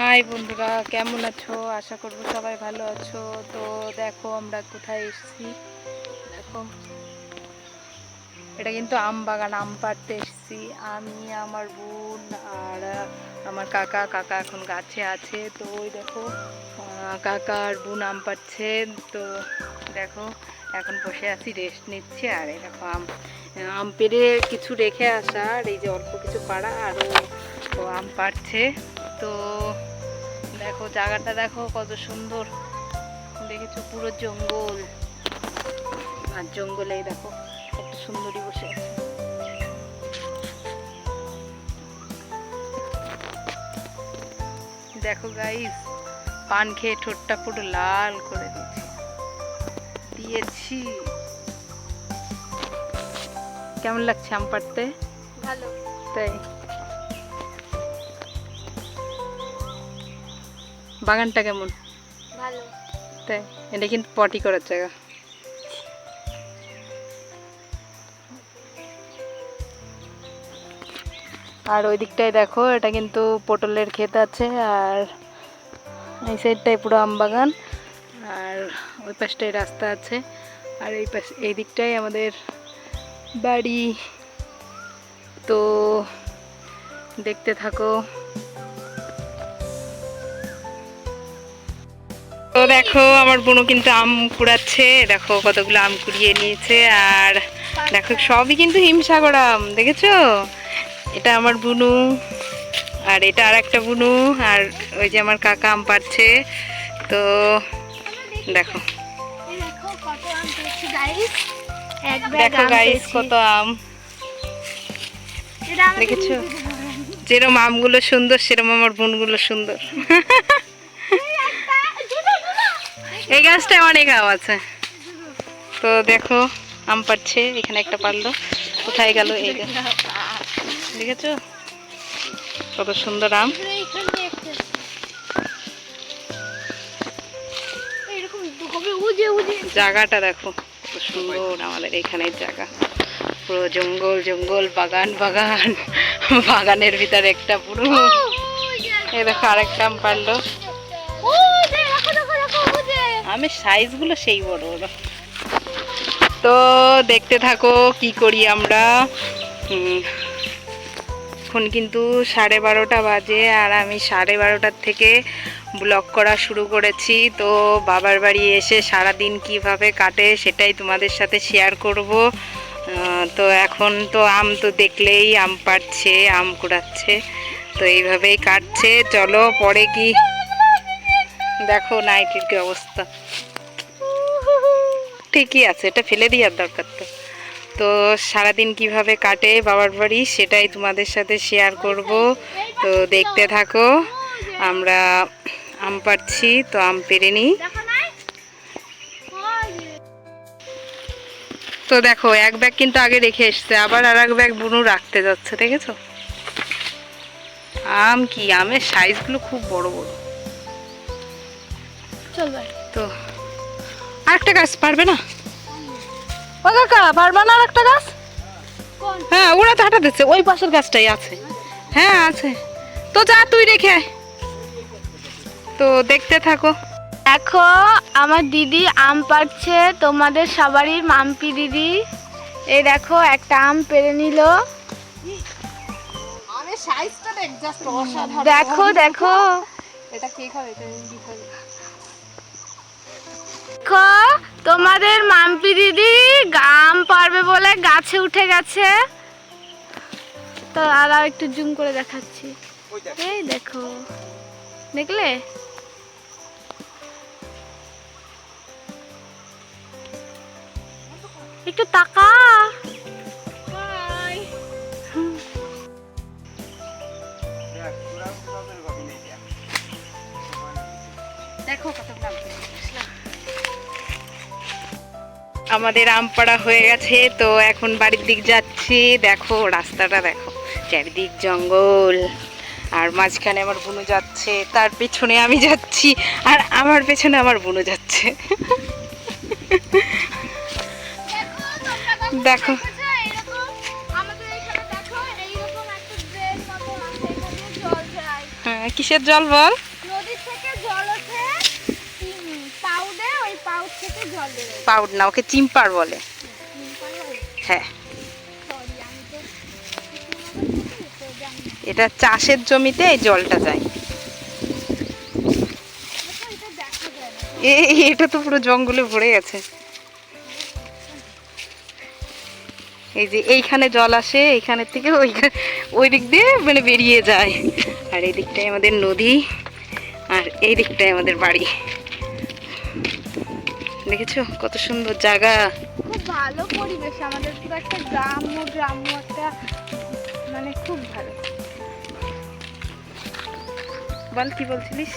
High বন্ধুরা, কেমন আছো? আশা করব সবাই ভালো আছো। তো দেখো, আমরা কোথায় এসেছি? দেখো, এটা কিন্তু আম বাগান, আম পাড়তে এসেছি। আমি, আমার বোন আর আমার কাকা কাকা এখন গাছে আছে। তো ওই দেখো কাকা আর বোন আম পাড়ছে। তো দেখো, এখন বসে আছি রেস্ট নিচ্ছি। আর এই দেখো, আম আম পেড়ে কিছু রেখে আসা। আর এই যে অল্প কিছু পাড়া, আরও আম পাড়ছে। তো দেখো জায়গাটা দেখো কত সুন্দর। দেখেছ পুরো জঙ্গল? আর জঙ্গলেই দেখো কত সুন্দরী বসে আছে। দেখো গাইস পান খেয়ে ঠোঁটটা পুরো লাল করে দিয়েছি। দিয়েছি। কেমন লাগছে আম পাড়তে? ভালো। তাই? বাগানটা কেমন? ভালো। তাই? এটা কিন্তু পটি করার জায়গা। আর ওই দিকটায় দেখো এটা কিন্তু পটলের ক্ষেত আছে আর এই সাইডটায় পুরো আম বাগান আর ওই পাশটায় রাস্তা আছে আর এই পাশ এই দিকটাই আমাদের বাড়ি। তো দেখতে থাকো। তো দেখো, আমার বোনও কিন্তু আম কুড়াচ্ছে। দেখো কতগুলো আম কুড়িয়ে নিয়েছে। আর দেখো, সবই কিন্তু হিমসাগর আম, দেখেছ? এটা আমার বুনু, আর এটা আর একটা বুনু, আর ওই যে আমার কাকা আম পাচ্ছে তো দেখো। দেখো গাইস। কত আম। দেখেছ? যেরম আমগুলো সুন্দর, সেরম আমার বোনগুলো সুন্দর এই একটা, দুটো, দুটো। এই গাছটায় অনেক আম আছে। তো দেখো, আম পাচ্ছে এখানে একটা পারল কোথায় গেল এই যে? দেখেছ? কত সুন্দর আম। জায়গাটা দেখো, কত সুন্দর আমাদের এখানের জায়গা। পুরো জঙ্গল জঙ্গল, বাগান বাগান। বাগানের ভিতরে একটা পুরো। এই দেখো, আরেকটা আম পারল আমের সাইজগুলো সেই বড় বড় তো দেখতে থাকো কি করি আমরা। এখন কিন্তু সাড়ে বারোটা বাজে আর আমি সাড়ে বারোটার থেকে ব্লগ করা শুরু করেছি। তো বাবার বাড়ি এসে সারা দিন কীভাবে কাটে সেটাই তোমাদের সাথে শেয়ার করব। তো এখন তো আম তো দেখলেই আম পাড়ছে, আম কুড়াচ্ছে। তো এইভাবেই কাটছে। চলো পরে কি দেখো নাইটির কি অবস্থা। ঠিকই আছে, এটা ফেলে দেওয়ার দরকার তো। তো সারাদিন কীভাবে কাটে বাবার বাড়ি সেটাই তোমাদের সাথে শেয়ার করব। তো দেখতে থাকো, আমরা আম পাড়ছি, তো আম পেরে নিই। তো দেখো, এক ব্যাগ কিন্তু আগে রেখে এসছে, আবার আর এক ব্যাগ বুনু রাখতে যাচ্ছে, দেখেছ? আম কি, আমের সাইজগুলো খুব বড় বড়। চল। তো আরেকটা গাছ পারবে না? ও কাকা পারবে না আরেকটা গাছ? হ্যাঁ ওরা তো হাঁটা দিচ্ছে ওই পাশের গাছটাই আছে। হ্যাঁ আছে। তো যা তুই রেখে তো দেখতে থাকো। দেখো আমার দিদি আম পাড়ছে তোমাদের সবারই মাম্পি দিদি। এই দেখো একটা আম পেরে নিল। দেখ জাস্ট অসাধারণ। দেখো দেখো। এটা দেখো তোমাদের মাম্পি দিদি গাম পারবে বলে গাছে উঠে গেছে। তো আর একটু জুম করে দেখাচ্ছি। এই দেখো। দেখলে? একটু তাকা। দেখো কত আমাদের আম পাড়া হয়ে গেছে, তো এখন বাড়ির দিক যাচ্ছি। দেখো, রাস্তাটা দেখো, চারিদিক জঙ্গল। আর মাঝখানে আমার বুনু যাচ্ছে, তার পেছনে আমি যাচ্ছি, আর আমার পেছনে আমার বুনু যাচ্ছে। দেখো। আমাদের জল দেখো এইরকম একটা ড্রেন মতো আছে এখানে জল যায় হ্যাঁ আহ, কিসের জল বল নদীর থেকে জল ওঠে পাউডে ওই পাউড না, ওকে চিম্পার বলে। হ্যাঁ। এটা চাষের জমিতে এই জলটা যায়। এটা তো পুরো জঙ্গলে ভরে গেছে। এই যে এইখানে জল আসে, এইখানে থেকে ওই দিক দিয়ে মানে বেরিয়ে যায়। আর এই দিকটাই আমাদের নদী, আর এই দিকটাই আমাদের বাড়ি। দেখেছ? কত সুন্দর জায়গা। খুব ভালো পরিবেশ আমাদের পুরো একটা গ্রাম্য গ্রাম্য একটা মানে খুব ভালো। বল কি বলছিলিস?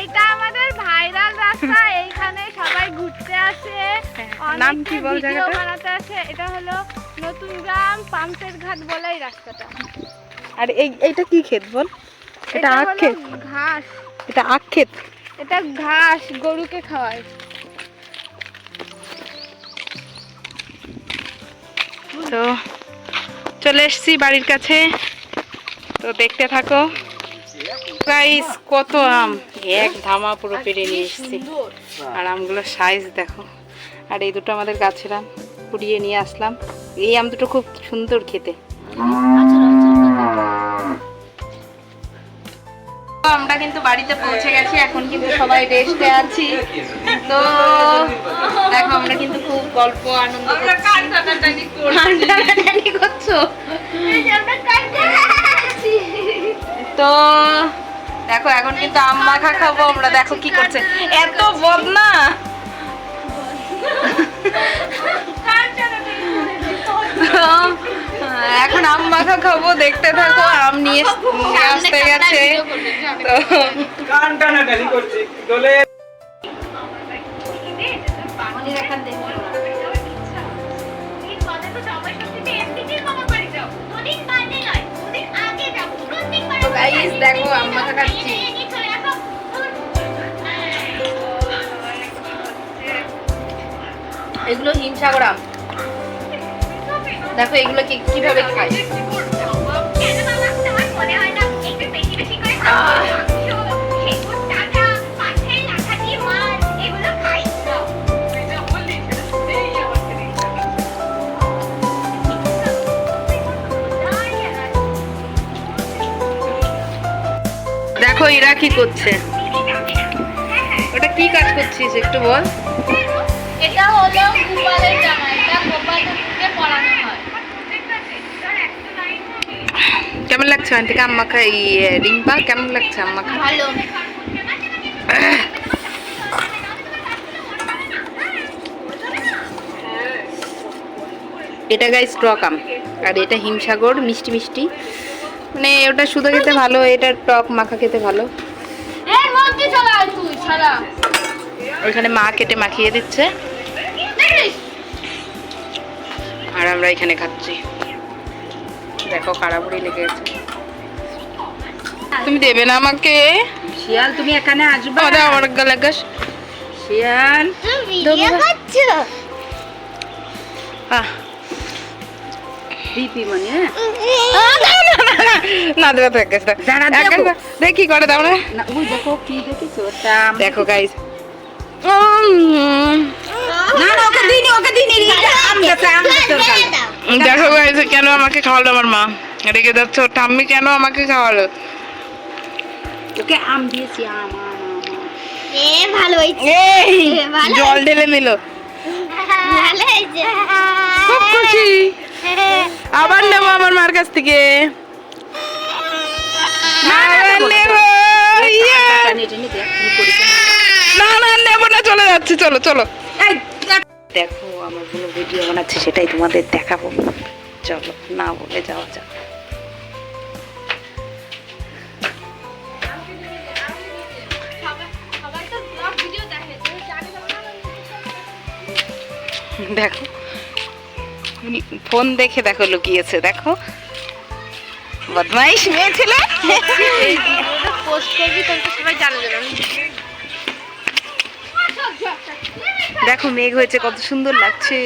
এইটা আমাদের ভাইরাল রাস্তা এইখানে সবাই ঘুরতে আসে। হ্যাঁ, নাম কি বল জায়গাটা? বানাতে আসে এটা হলো নতুন গ্রাম পাম্পের ঘাট বলে এই রাস্তাটা। আর এই এইটা কি ক্ষেত বল? এটা আখ ক্ষেত। ঘাস। এটা আখ ক্ষেত? এটা ঘাস গরুকে খাওয়ায়। তো চলে এসেছি বাড়ির কাছে। তো দেখতে থাকো প্রাইস কত আম? এক ধামা পুরো পেরে নিয়ে এসেছি। আর আমগুলোর সাইজ দেখো। আর এই দুটো আমাদের গাছের আম কুড়িয়ে নিয়ে আসলাম। এই আম দুটো খুব সুন্দর খেতে। আমরা কিন্তু বাড়িতে পৌঁছে গেছি এখন কিন্তু সবাই রেস্টে আছি। তো দেখো আমরা কিন্তু খুব গল্প আনন্দ টানাটানি করছ? তো দেখো এখন কিন্তু আম মাখা খাব আমরা দেখো কি করছে। এত বদনা! তো, এখন আম মাখা খাব দেখতে থাকো আম নিয়ে আসতে গেছে। তো দেখো আম মাখা খাচ্ছি। এগুলো হিমসাগর আম। দেখো এগুলো কি কীভাবে খায়। দেখো এরা কি করছে। ওটা কি কাজ করছিস একটু বল। এটা হলো গোপালের জামা এটা গোপালকে পরানো হয় কেমন লাগছে ওখান থেকে আম্মা খাই রিম্পা কেমন লাগছে আম্মা খা ভালো। এটা গাই স্টক আম আর এটা হিমসাগর মিষ্টি মিষ্টি। মানে ওটা শুধু খেতে ভালো এটা টক মাখা খেতে ভালো। ওইখানে মা কেটে মাখিয়ে দিচ্ছে। আর আমরা এখানে খাচ্ছি। দেখো কাড়াবুড়ি লেগে গেছে তুমি দেবে না আমাকে? শিয়াল তুমি এখানে আসবে? আমাদের আমার গলা গাছ শিয়াল তুমি ভিডিও করছ? আহ, দিপি মানে না দেবে তো একে দাঁড়া, দেখি করে দাও না। না ওই দেখো কি দেখেছ? দেখো গাইস না না ওকে দিনি ওকে দিনি এটা আম। দেখো গাইস কেন আমাকে খাওয়ালো আমার মা? রেগে যাচ্ছে ওর ঠাম্মি কেন আমাকে খাওয়ালো? ওকে আম দিয়েছি আম আম আম, আম। এ ভালো হয়েছে। জল ঢেলে নিল। ভালো হয়েছে। খুব খুশি। আবার নেব আমার মার কাছ থেকে। ইয়ে। না না নেব না চলে যাচ্ছে চলো চলো। দেখো, আমার কোনো ভিডিও বানাচ্ছে, সেটাই তোমাদের দেখাবো। চলো, না বলে যাওয়া যাক। দেখে ফোন দেখে দেখো লুকিয়েছে, দেখো। বদমাইশ মেয়ে পোস্ট করবি সবাই দেখো, মেঘ হয়েছে, কত সুন্দর লাগছে।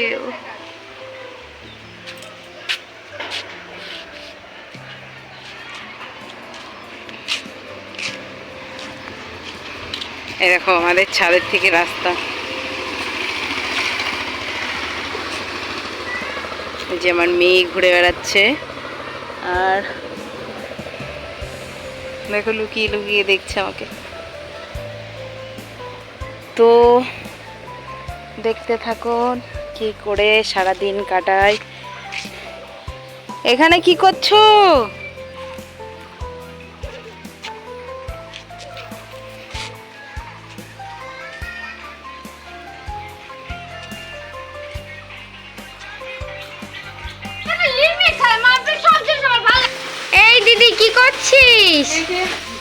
এই দেখো, আমাদের ছাদের থেকে রাস্তা। যে আমার মেয়ে ঘুরে বেড়াচ্ছে। আর দেখো, লুকিয়ে লুকিয়ে দেখছে আমাকে। তো দেখতে থাকুন, কি করে সারা দিন কাটায় এখানে কি করছ? এই দিদি, কি করছিস?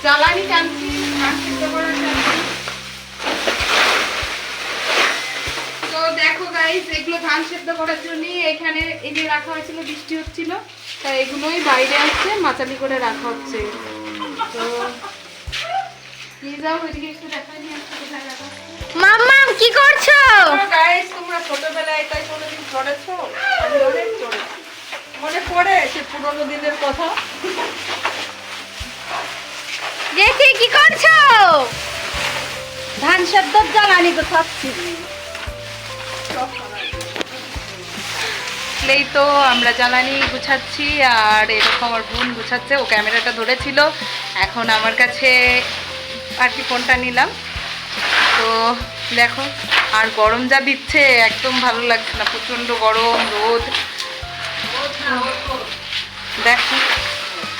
জ্বালানি টানছি তো দেখো গাইস এগুলো ধান সেদ্ধ করার জন্য এখানে এনে রাখা হয়েছিল বৃষ্টি হচ্ছিল। তাই এগুলোই বাইরে আসছে মাচালি করে রাখা হচ্ছে। তো নিয়ে যাও ওইদিকে একটু নিয়ে মাম্মাম কি করছ? গাইস তোমরা ছোটবেলায় তাই কোনোদিন চড়েছো আমি অনেক চড়েছি মনে পড়ে সে পুরোনো দিনের কথা। জেঠি কি করছ? ধান সেদ্ধ জ্বালানি তো থাকছি এই তো আমরা জ্বালানি গুছাচ্ছি আর এরকম আমার বোন গুছাচ্ছে, ও ক্যামেরাটা ধরেছিল। এখন আমার কাছে আর কি ফোনটা নিলাম। তো দেখো, আর গরম যা দিচ্ছে, একদম ভালো লাগছে না। প্রচণ্ড গরম, রোদ। দেখো,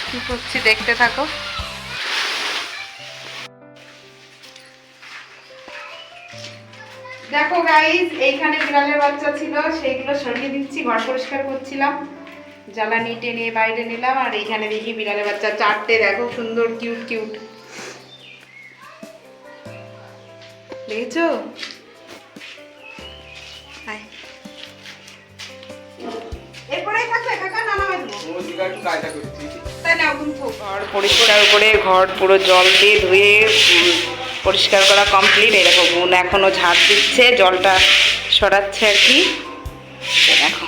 কি করছি, দেখতে থাকো। দেখো গাইজ এইখানে বিড়ালের বাচ্চা ছিল সেইগুলো সরিয়ে দিচ্ছি ঘর পরিষ্কার করছিলাম। জ্বালানি টেনে বাইরে নিলাম আর এইখানে দেখি বিড়ালের বাচ্চা চারটে দেখো সুন্দর কিউট কিউট দেখেছ? তাই না ঘর পরিষ্কার করে ঘর পুরো জল দিয়ে ধুয়ে পরিষ্কার করা কমপ্লিট দেখো বোন এখনও ঝাড় দিচ্ছে, জলটা সরাচ্ছে আর কি। দেখো,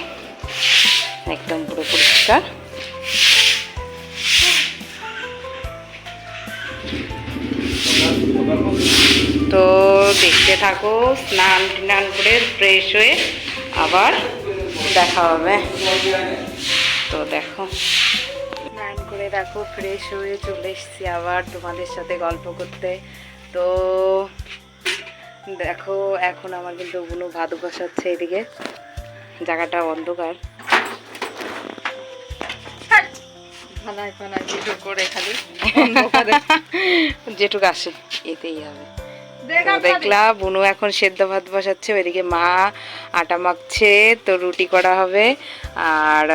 একদম পুরো পরিষ্কার। তো দেখতে থাকো, স্নান টান করে ফ্রেশ হয়ে আবার দেখা হবে। তো দেখো, স্নান করে দেখো ফ্রেশ হয়ে চলে এসেছি আবার তোমাদের সাথে গল্প করতে। তো দেখো এখন আমার কিন্তু বুনু ভাত বসাচ্ছে এদিকে। জায়গাটা অন্ধকার। ফানায় ফানায় ভিডিও করে খালি। যেটুকু আসে এতেই হবে। তো দেখলাম বুনু এখন সেদ্ধ ভাত বসাচ্ছে ওইদিকে মা আটা মাখছে তো রুটি করা হবে। আর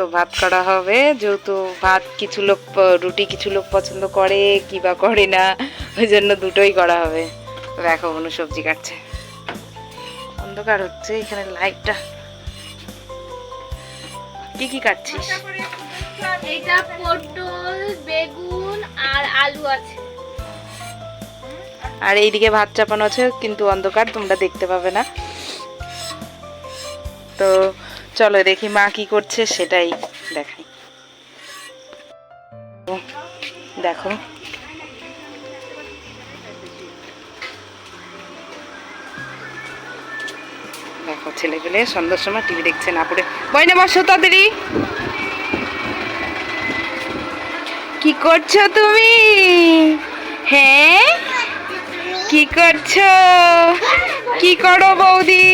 তো ভাত করা হবে। যেহেতু ভাত কিছু লোক রুটি কিছু লোক পছন্দ করে কি বা করে না ওই জন্য দুটোই করা হবে। দেখো বুনু সবজি কাটছে। অন্ধকার হচ্ছে এখানে লাইটটা। কি কি কাটছিস? এটা পটল বেগুন আর আলু আছে। আর এইদিকে ভাত চাপানো আছে কিন্তু অন্ধকার তোমরা দেখতে পাবে না। তো চলো দেখি মা কি করছে, সেটাই দেখাই। দেখো। দেখো ছেলে পেলে সন্ধ্যার সময় টিভি দেখছে না পড়ে। বইনে বসো তাড়াতাড়ি কি করছ তুমি? হ্যাঁ? কি করছ? কি করো বৌদি?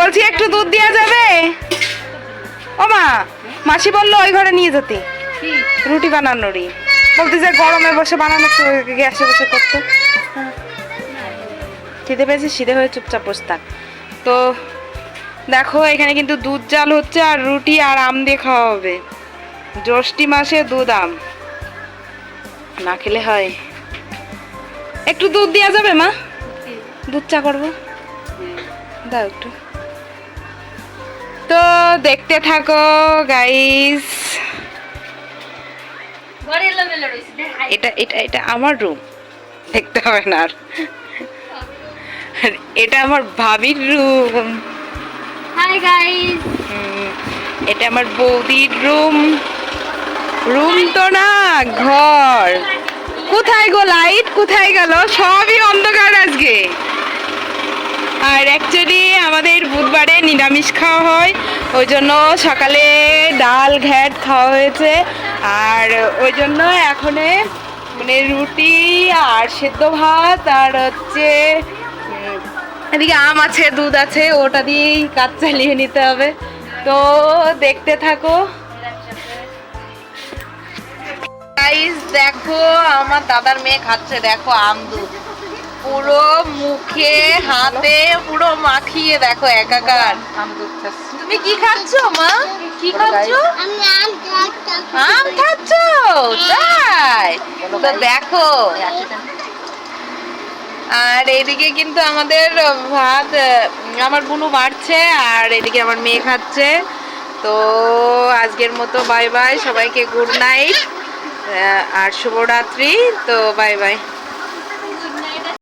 বলছি, একটু দুধ দেওয়া যাবে? ও মা, মাসি বলল ওই ঘরে নিয়ে যেতে। রুটি বানানোরই। বলতে যে গরমে বসে বানানো গ্যাসে বসে করতে। খিদে পেয়েছে সিধে হয়ে চুপচাপ থাক। তো দেখো, এখানে কিন্তু দুধ জাল হচ্ছে আর রুটি আর আম দিয়ে খাওয়া হবে। জ্যৈষ্ঠী মাসে দুধ আম। না খেলে হয়। একটু দুধ দেওয়া যাবে মা? দুধ চা করব? দাও একটু। তো দেখতে থাকো গাইস এটা এটা এটা আমার রুম দেখতে হবে না আর। এটা আমার ভাবির রুম হাই গাইস এটা আমার বৌদির রুম রুম তো না ঘর। কোথায় গো লাইট কোথায় গেল? সবই অন্ধকার। আর অ্যাকচুয়ালি আমাদের বুধবারে নিরামিষ খাওয়া হয়, ওই জন্য সকালে ডাল ঘ্যাট খাওয়া হয়েছে। আর ওই জন্য এখন মানে রুটি আর সেদ্ধ ভাত আর হচ্ছে, এদিকে আম আছে, দুধ আছে, ওটা দিয়েই কাজ চালিয়ে নিতে হবে। তো দেখতে থাকো। দেখো, আমার দাদার মেয়ে খাচ্ছে, দেখো আম দুধ। পুরো মুখে, হাতে পুরো মাখিয়ে দেখো একাকার। তুমি কি খাচ্ছো, মা? কি খাচ্ছো? আম খাচ্ছো? তাই? তো দেখো। আর এদিকে কিন্তু আমাদের ভাত, আমার বুনু বাড়ছে, আর এদিকে আমার মেয়ে খাচ্ছে। তো আজকের মতো বাই বাই, সবাইকে গুড নাইট আর শুভরাত্রি। তো বাই বাই।